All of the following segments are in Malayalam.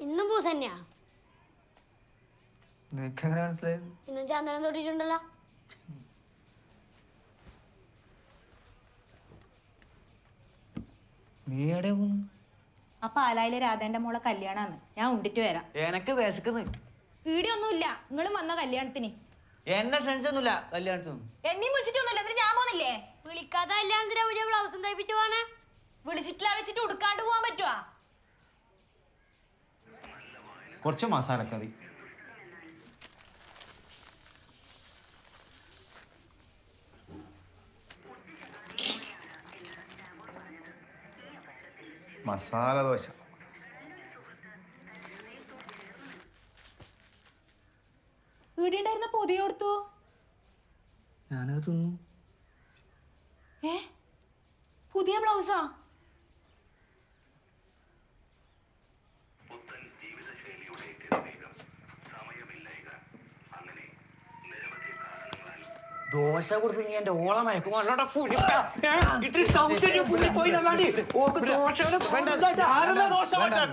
ഇന്നും പൂസ് തന്നെയാ നിനക്ക് മനസ്സിലായത് ഇന്നും ചന്ദനം തൊട്ടിട്ടുണ്ടല്ലോ. നീ എവിടെ ആ പാലായിലെ രാധേന്റെ മോളെ കല്യാണാന്ന്. ഞാൻ ഉണ്ടിട്ട് വരാം. എനക്ക് വിശക്കുന്നു. വീടിയൊന്നുമില്ല നിങ്ങളും വന്ന കല്യാണത്തിന്? എന്റെ ക്ഷണിച്ചൊന്നുമില്ല ഒന്നുമില്ല കല്യാണത്തിനൊന്നും എണ്ണയും വിളിച്ചിട്ടൊന്നുമില്ല. എന്നിട്ട് ഞാൻ പോകുന്നില്ലേ വിളിക്കാതെ കല്യാണത്തിന് പുതിയ ബ്ലൗസും തയ്പ്പിച്ചു പോണേ വിളിച്ചിട്ടില്ല വെച്ചിട്ട് ഉടുക്കാണ്ട് പോവാൻ പറ്റുവാ? കുറച്ച് മസാലക്കറി മസാല ദോശ. വീടിണ്ടായിരുന്ന പൊതി കൊടുത്തു. ഞാനത് തിന്നു. ഏ? പുതിയ ബ്ലൗസാ? ദോശ കൊടുത്ത് നീ എന്റെ ഓള മയക്കും അല്ലോടാ കുഴിപ്പ. ഏ? ഇത്തിരി സൗന്ദര്യം കൂടി പോയി നല്ലാണ്ട് ഓക്ക് ദോശയുടെ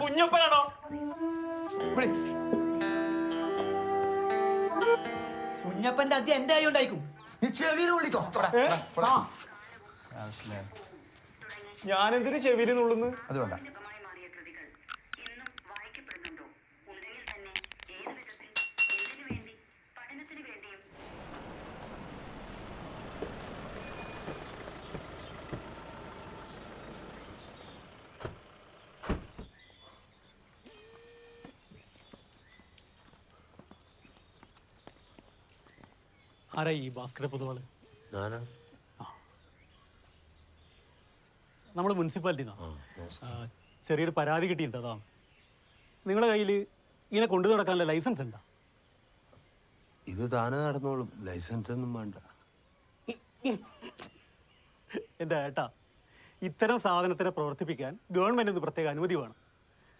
കുഞ്ഞപ്പനാണോ? കുഞ്ഞപ്പന്റെ അതി എന്റെ ആയി ഉണ്ടായിക്കും നീ ചെവിയിൽ തൊടാ. ഞാൻ എന്തിനു ചെവിരി നുള്ളുന്നു? അത് വേണ്ട. ആരാ ഈ ഭാസ്കര പൊതുവാൾ നമ്മൾ മുനിസിപ്പാലിറ്റിന്നാ ചെറിയൊരു പരാതി കിട്ടിയിട്ടുണ്ട് അതാണ്. നിങ്ങളുടെ കയ്യിൽ ഇങ്ങനെ കൊണ്ടു നടക്കാനുള്ള ലൈസൻസ് ഉണ്ടോ? ഇത് താനെ നടന്നോളും. ലൈസൻസ് ഒന്നും വേണ്ട. എന്റെ ഏട്ടാ ഇത്തരം സാധനത്തിനെ പ്രവർത്തിപ്പിക്കാൻ ഗവൺമെന്റ് പ്രത്യേക അനുമതി വേണം.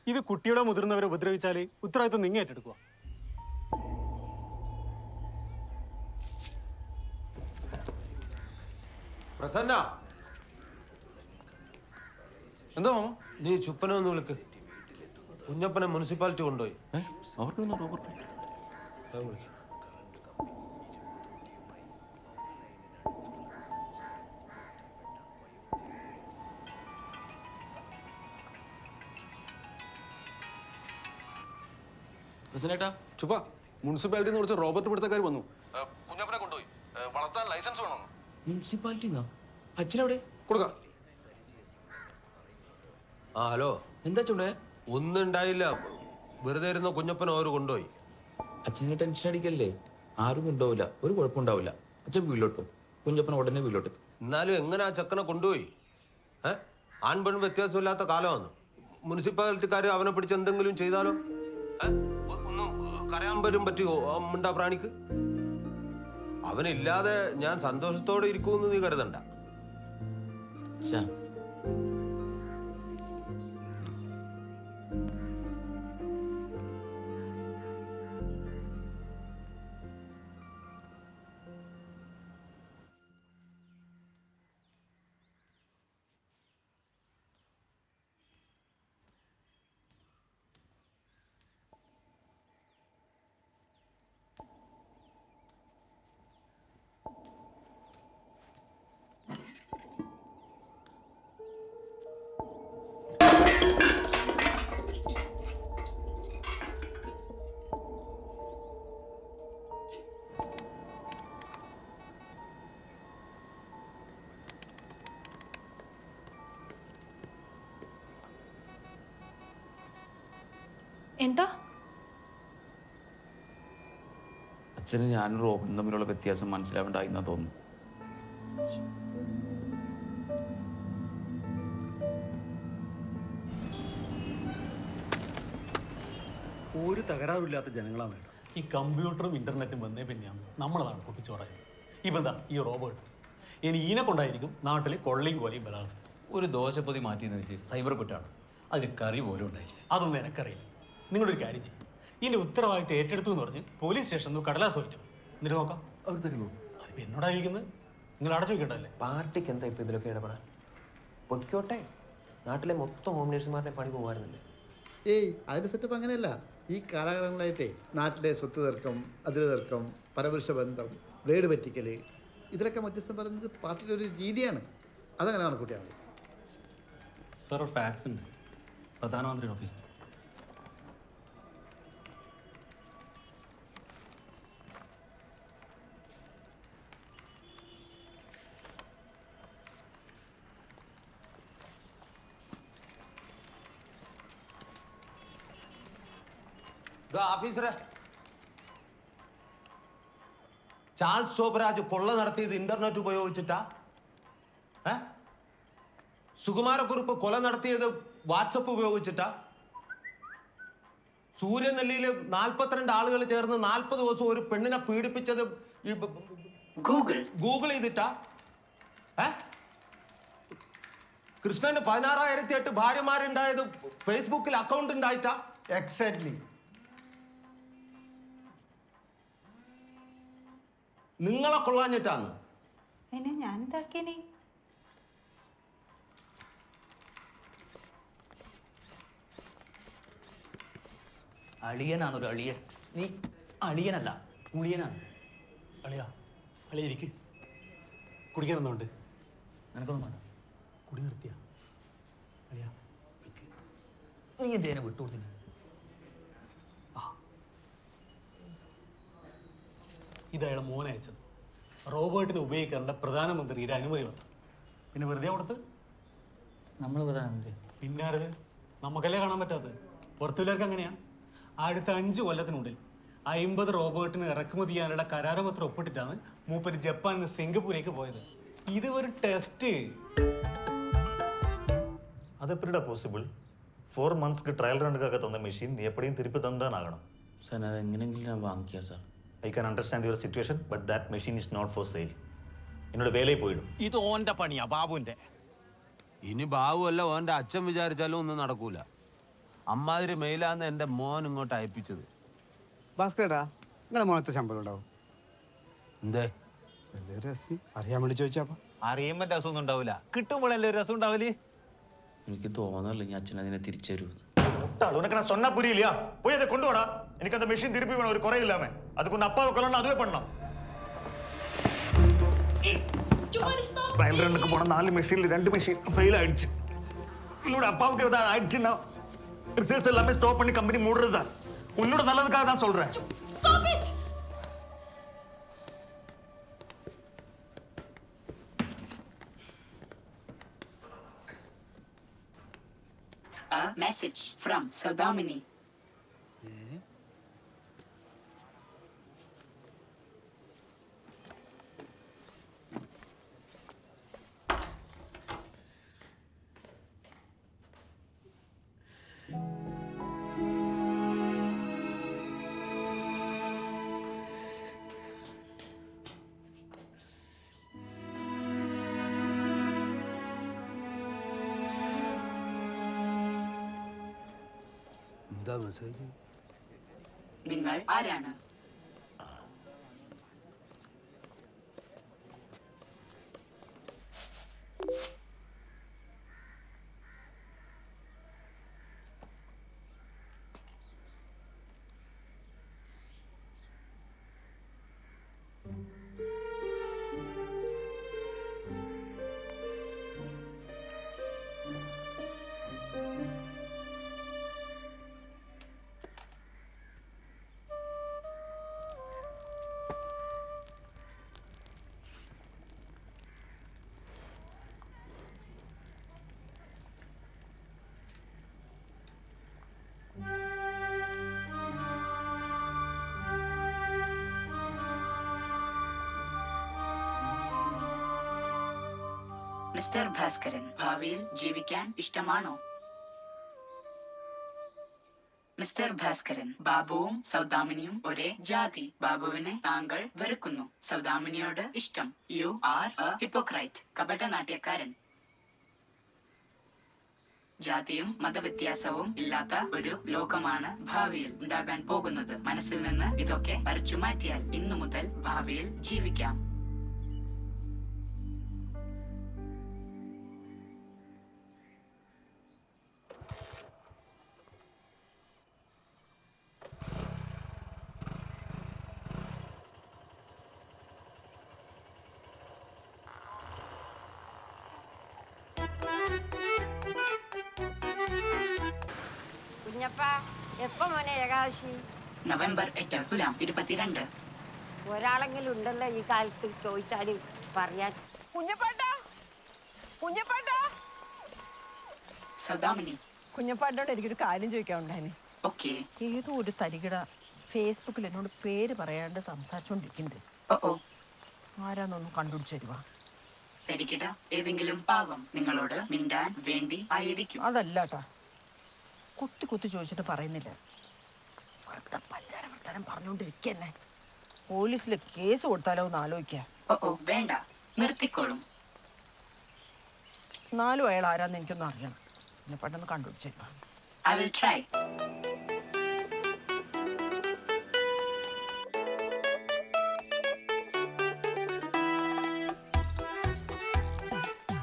ഇത് കുട്ടിയുടെ മുതിർന്നവരെ ഉപദ്രവിച്ചാൽ ഉത്തരവാദിത്വം നിങ്ങൾ ഏറ്റെടുക്കുക പ്രസന്ന. എന്താ? മാമ നീ ചുപ്പനെ ഒന്ന് വിളിക്ക്. കുഞ്ഞപ്പനെ മുനിസിപ്പാലിറ്റി കൊണ്ടുപോയി. അത് വിളിക്ക്. ചുപ്പ. മുനിസിപ്പാലിറ്റി കുറച്ച് റോബർട്ട് പിടുത്തക്കാർ വന്നു കുഞ്ഞപ്പനെ കൊണ്ടുപോയി വളർത്താൻ ലൈസൻസ് വേണോ മുനിസിപ്പാലിറ്റിന്നാ അച്ഛനവിടെ? കൊടുക്കാം. ആ ഹലോ. എന്താ ചൂടേ ഒന്നും ഉണ്ടായില്ല. വെറുതെ ഇരുന്ന കുഞ്ഞപ്പൻ അവർ കൊണ്ടുപോയി. അച്ഛനെ ടെൻഷൻ അടിക്കല്ലേ? ആരും ഉണ്ടാവില്ല ഒരു കുഴപ്പമുണ്ടാവില്ല അച്ഛൻ വീട്ടിലോട്ട് കുഞ്ഞപ്പൻ ഉടനെ വീട്ടിലോട്ട് എന്നാലും എങ്ങനെ ആ ചെക്കനെ കൊണ്ടുപോയി? ഏ? ആൺ പെൺ വ്യത്യാസമില്ലാത്ത കാലമാണ് മുനിസിപ്പാലിറ്റിക്കാർ അവനെ പിടിച്ച് എന്തെങ്കിലും ചെയ്താലോ? ഒന്നും കരയാൻ പറ്റും പറ്റുമോ മുണ്ടാ മിണ്ടാ പ്രാണിക്ക്? അവനില്ലാതെ ഞാൻ സന്തോഷത്തോടെ ഇരിക്കുമെന്ന് നീ കരുതണ്ട. എന്താ? അച്ഛന് ഞാനും റോബിനും തമ്മിലുള്ള വ്യത്യാസം മനസ്സിലാവേണ്ടായി എന്നാ തോന്നുന്നു. ഒരു തകരാറില്ലാത്ത ജനങ്ങളാണ് വേണ്ടത് ഈ കമ്പ്യൂട്ടറും ഇന്റർനെറ്റും വന്നേ പിന്നെയാണ് നമ്മളതാണ് പൊട്ടിച്ചോറായത്. ഇപ്പം എന്താ ഈ റോബോട്ട്? ഇനി ഈനെ കൊണ്ടായിരിക്കും നാട്ടിൽ കൊള്ളയും കൊലയും ബലാത്സംഗം. ഒരു ദോശപ്പൊതി മാറ്റിയെന്ന് വെച്ച് സൈബർ കുറ്റാണ്. അതിൽ കറി പോലും ഉണ്ടായില്ല അതൊന്നും എനിക്കറിയില്ല. നിങ്ങളൊരു കാര്യം ചെയ്യും. ഇതിന്റെ ഉത്തരവാദിത്തം ഏറ്റെടുത്തു എന്ന് പറഞ്ഞ് പോലീസ് സ്റ്റേഷനിൽ നിന്ന് കടലാസ് പോയിട്ട് എന്നിട്ട് നോക്കാം. അവർ തരുന്നു അതിപ്പോ എന്നോടായിരിക്കുന്നത് നിങ്ങൾ അടച്ചു വെക്കണ്ടല്ലേ പാർട്ടിക്ക് എന്താ ഇപ്പൊ ഇതിലൊക്കെ ഇടപെടാൻ? പൊയ്ക്കോട്ടെ. നാട്ടിലെ മൊത്തം ഹോം നേഴ്സുമാരുടെ പണി പോകാറുന്നില്ലേ ഏയ് അതിന്റെ സെറ്റപ്പ് അങ്ങനെയല്ല. ഈ കാലാകാലങ്ങളായിട്ടേ നാട്ടിലെ സ്വത്ത് തർക്കം അതിര് തർക്കം പരപുരുഷ ബന്ധം വേട് പറ്റിക്കൽ ഇതിലൊക്കെ മധ്യസ്ഥം പറയുന്നത് പാർട്ടിയുടെ ഒരു രീതിയാണ്. അതങ്ങനെ കണക്കൂട്ടിയാണ് സാർ ഫാക്സ് ഉണ്ട്. പ്രധാനമന്ത്രിയുടെ ഓഫീസിൽ ഓഫീസറെ. ചാൾസ് ശോഭരാജ് കൊള്ള നടത്തിയത് ഇന്റർനെറ്റ് ഉപയോഗിച്ചിട്ടാ? ഏ? സുകുമാരക്കുറുപ്പ് കൊല നടത്തിയത് വാട്സപ്പ് ഉപയോഗിച്ചിട്ടാ? സൂര്യനെല്ലിയിൽ നാൽപ്പത്തിരണ്ട് ആളുകൾ ചേർന്ന് നാൽപ്പത് ദിവസം ഒരു പെണ്ണിനെ പീഡിപ്പിച്ചത് ഈ ഗൂഗിൾ. ചെയ്തിട്ടാ? ഏ? കൃഷ്ണന് പതിനാറായിരത്തി എട്ട് ഭാര്യമാരുണ്ടായത് ഫേസ്ബുക്കിൽ അക്കൗണ്ട് ഉണ്ടായിട്ടാ? എക്സാക്ട്ലി നിങ്ങളെ കൊള്ളാഞ്ഞിട്ടാണ് എന്നെ ഞാൻ ഇതാക്കിയനെ അളിയനാണ് ഒരു അളിയൻ. നീ അളിയനല്ല ഉളിയനാണ് അളിയാ അളിയ ഇരിക്ക്. കുടിക്കാൻ എന്തുകൊണ്ട് നിനക്കൊന്നും വേണ്ട. കുടി നിർത്തിയാ. അളിയാ. നീ എന്തേനെ വിട്ടുകൊടുത്തിന് ഇത് അയാളെ മോനയച്ചത് റോബോട്ടിനെ ഉപയോഗിക്കാനുള്ള പ്രധാനമന്ത്രിയുടെ അനുമതി പത്രം പിന്നെ വെറുതെ കൊടുത്ത്? നമ്മൾ പ്രധാനമന്ത്രി. പിന്നാരത് നമുക്കല്ലേ കാണാൻ പറ്റാത്തത്? പുറത്തുള്ളവർക്ക് അങ്ങനെയാ. അടുത്ത അഞ്ച് കൊല്ലത്തിനുള്ളിൽ അമ്പത് റോബോട്ടിന് ഇറക്കുമതി ചെയ്യാനുള്ള കരാരപത്രം ഒപ്പിട്ടിട്ടാണ് മൂപ്പര് ജപ്പാനിൽ നിന്ന് സിംഗപ്പൂരേക്ക് പോയത്. ഇത് ഒരു ടെസ്റ്റ് അതെപ്പോഴാ പോസിബിൾ ഫോർ മന്ത്സ് ട്രയൽ റണ്ണുക്കാകെ തന്ന മെഷീൻ നീ എപ്പോഴും തിരിപ്പ് തന്നാകണം സാർ അത് എങ്ങനെയെങ്കിലും ഞാൻ വാങ്ങിക്കാം sir. I can understand your situation but that machine is not for sale என்னோட வேலையை போயிடும் ഇത് ഓന്റെ പണിയാ ബാബുവിന്റെ ഇനി ബാബുവല്ല ഓന്റെ അച്ഛൻ വിചാരിച്ചാലും ഒന്നും നടക്കൂല അമ്മാതിരി മെയിലാന്ന് എന്റെ മോൻ ഇങ്ങോട്ട് അയപ്പിച്ചത് ഭാസ്കരടാ നിങ്ങളെ മോനത്തെ ശമ്പളം ഉണ്ടാവും എന്തേ വലിയ രസം അറിയാൻ വേണ്ടി ചോദിച്ചാപ്പ അറിയുമ്പോ രസമൊന്നും ഉണ്ടാവില്ല കിട്ടുമ്പോഴല്ലേ ഒരു രസം ഉണ്ടാവില്ലേ എനിക്ക് തോന്നല്ല ഞാൻ അച്ഛൻ അതിനെ തിരിച്ചു തരൂ முட்டாள் உனக்கு நான் சொன்னா புரியலையா போய் அதை கொண்டு வாடா எனக்கு அந்த மிஷின் திருப்பி வேணும். ஒரு குறை இல்லாம. அதுக்கு உன் அப்பாவை கொல்லணும் அதுவே பண்ணணும். ட்ரையல் ரன்னுக்கு போன நாலு மிஷின்ல ரெண்டு மிஷின் ஃபெயில் ஆயிடுச்சு. என்னோட அப்பாவுக்கு ஏதாவது ஆயிடுச்சுன்னா ரிசல்ட்ஸ் எல்லாமே ஸ்டாப் பண்ணி கம்பெனி மூடுறது? தான் உன்னோட நல்லதுக்காக தான் சொல்றேன். A message from Saudamini. Message നിങ്ങൾ ആരാണ്? മിസ്റ്റർ ഭാസ്കരൻ ഭാവിയിൽ ജീവിക്കാൻ ഇഷ്ടമാണോ? മിസ്റ്റർ ഭാസ്കരൻ ബാബുവും സൗദാമിനിയും ഒരേ ജാതി. ബാബുവിനെ താങ്കൾ വെറുക്കുന്നു. സൗദാമിനിയോട് ഇഷ്ടം. യു ആർ എ ഹിപ്പോക്രൈറ്റ് കപട നാട്യക്കാരൻ ജാതിയും മതവ്യത്യാസവും ഇല്ലാത്ത ഒരു ലോകമാണ് ഭാവിയിൽ ഉണ്ടാകാൻ പോകുന്നത്. മനസ്സിൽ നിന്ന് ഇതൊക്കെ പറിച്ചു മാറ്റിയാൽ ഇന്നു മുതൽ ഭാവിയിൽ ജീവിക്കാം. കുഞ്ഞപ്പാ എപ്പോ മോനെ ഏകാദശി? നവംബർ എട്ട് തുലാം ഇരുപത്തിരണ്ട് ഒരാളെങ്കിലും ഉണ്ടല്ലോ ഈ കാലത്ത് ചോദിച്ചാൽ പറയാൻ. കുഞ്ഞപ്പാട്ടാ കുഞ്ഞപ്പാട്ടാ. സൗദാമിനി. കുഞ്ഞപ്പാട്ടോട് എനിക്കൊരു കാര്യം ചോദിക്കാനുണ്ടായിന് ഓക്കെ. ഏതോ ഒരു തരികിട ഫേസ്ബുക്കിൽ എന്നോട് പേര് പറയാണ്ട് സംസാരിച്ചോണ്ടിരിക്കുന്നുണ്ട്. ആരാന്നൊന്നും കണ്ടുപിടിച്ചു തരുവാ? തരികിട ഏതെങ്കിലും പാവം നിങ്ങളോട് മിണ്ടാൻ വേണ്ടി ആയിരിക്കും. അതല്ലാട്ടാ. കുത്തി കുത്തി ചോദിച്ചിട്ട് പറയുന്നില്ല. വെറുതെ പഞ്ചാര വർത്താനം പറഞ്ഞുകൊണ്ടിരിക്കന്നെ പോലീസിൽ കേസ് കൊടുത്താലോ എന്ന് ആലോചിക്കുക വേണ്ട. നിർത്തിക്കോളും. നാലും അയാൾ ആരാന്ന് എനിക്കൊന്നും അറിയണം. പിന്നെ പെട്ടെന്ന് കണ്ടുപിടിച്ചു തരുവാ ഐ വിൽ ട്രൈ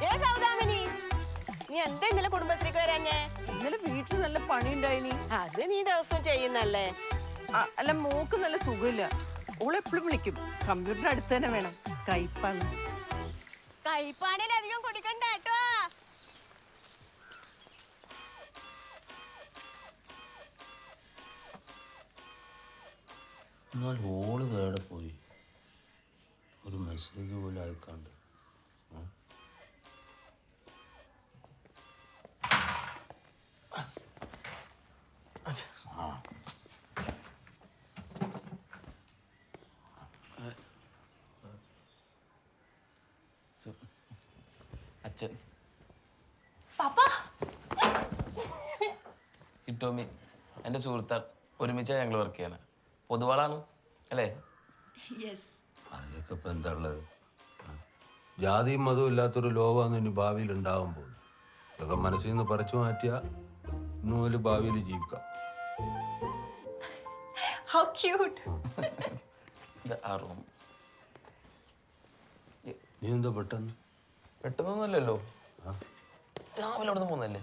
ഏ സൗദാമിനി? നീ എന്താ ഇന്നലെ കുടുംബശ്രീക്ക് വരാഞ്ഞേ? നല്ല പണി ഉണ്ടായിനി അത് നീ ദിവസം ചെയ്യുന്നല്ലേ? അല്ല മോക്ക് നല്ല സുഖമില്ല. ഓളെപ്പോഴും വിളിക്കും. കമ്പ്യൂട്ടർ അടുത്ത് തന്നെ വേണം. സ്കൈപ്പാണ്. സ്കൈപ്പാണേൽ അധികം കൊടുക്കണ്ട കേട്ടോ. എന്നാൽ ഓൾ കേടെ പോയി. ഒരു മെസ്സേജ് പോലും അയക്കാണ്ട് ഉം. ആ. അച്ഛൻ. ഇട്ടോമി എന്റെ സുഹൃത്താണ് ഒരുമിച്ചാണ് ഞങ്ങൾ വർക്ക് ചെയ്യണം. പൊതുവാളാണ് അല്ലേ? അതിനൊക്കെ ഇപ്പം എന്താ ഉള്ളത്. ജാതിയും മതവും ഇല്ലാത്തൊരു ലോകമാണ് ഇനി ഭാവിയിൽ ഉണ്ടാവാൻ പോകുന്നത് ഇതൊക്കെ മനസ്സിൽ നിന്ന് പറിച്ചു മാറ്റിയാൽ ഇന്നു മുതൽ ഭാവിയിൽ ജീവിക്കാം. റൂം നീ എന്താ പെട്ടെന്ന്? പെട്ടെന്നൊന്നുമല്ലല്ലോ. രാവിലെ അവിടെ നിന്ന് പോകുന്നല്ലേ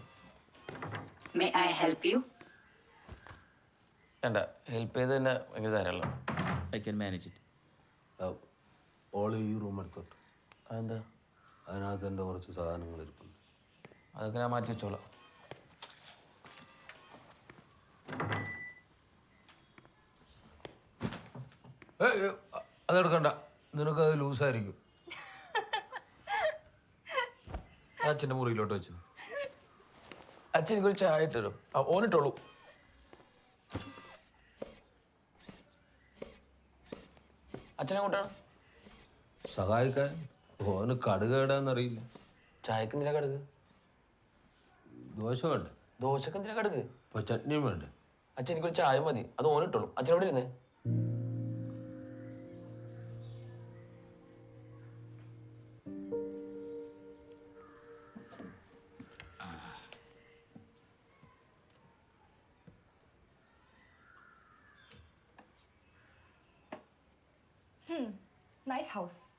മേ ഐ ഹെൽപ്പ് യു വേണ്ട ഹെൽപ്പ് ചെയ്ത് തന്നെ ഭയങ്കര ധാരാളം. I can manage it all ഈ റൂം എടുത്തോട്ട് അതെന്താ? അതിനകത്ത് എന്റെ കുറച്ച് സാധനങ്ങൾ ഇരിപ്പുണ്ട്. അതൊക്കെ ഞാൻ മാറ്റി വെച്ചോളാം. അതെടുക്കണ്ട. നിനക്കത് ലൂസായിരിക്കും. അത് അച്ഛന്റെ മുറിയിലോട്ട് വെച്ചു. അച്ഛൻ എനിക്കൊരു ചായ ഇട്ടു ഓനിട്ടോളൂ. അച്ഛനെ കൂട്ടാണ്? സഹായിക്കാൻ. ഓന് കടുക് എടാന്നറിയില്ല ചായക്ക് എന്തിനാ കടുക്? ദോശ വേണ്ട? ദോശക്ക് എന്തിനാ കടുക്? ഇപ്പൊ ചട്നിയും വേണ്ട? അച്ഛൻ എനിക്കൊരു ചായ മതി. അത് ഓനിട്ടോളൂ. അച്ഛൻ എവിടെ ഇരുന്നേ? nice house.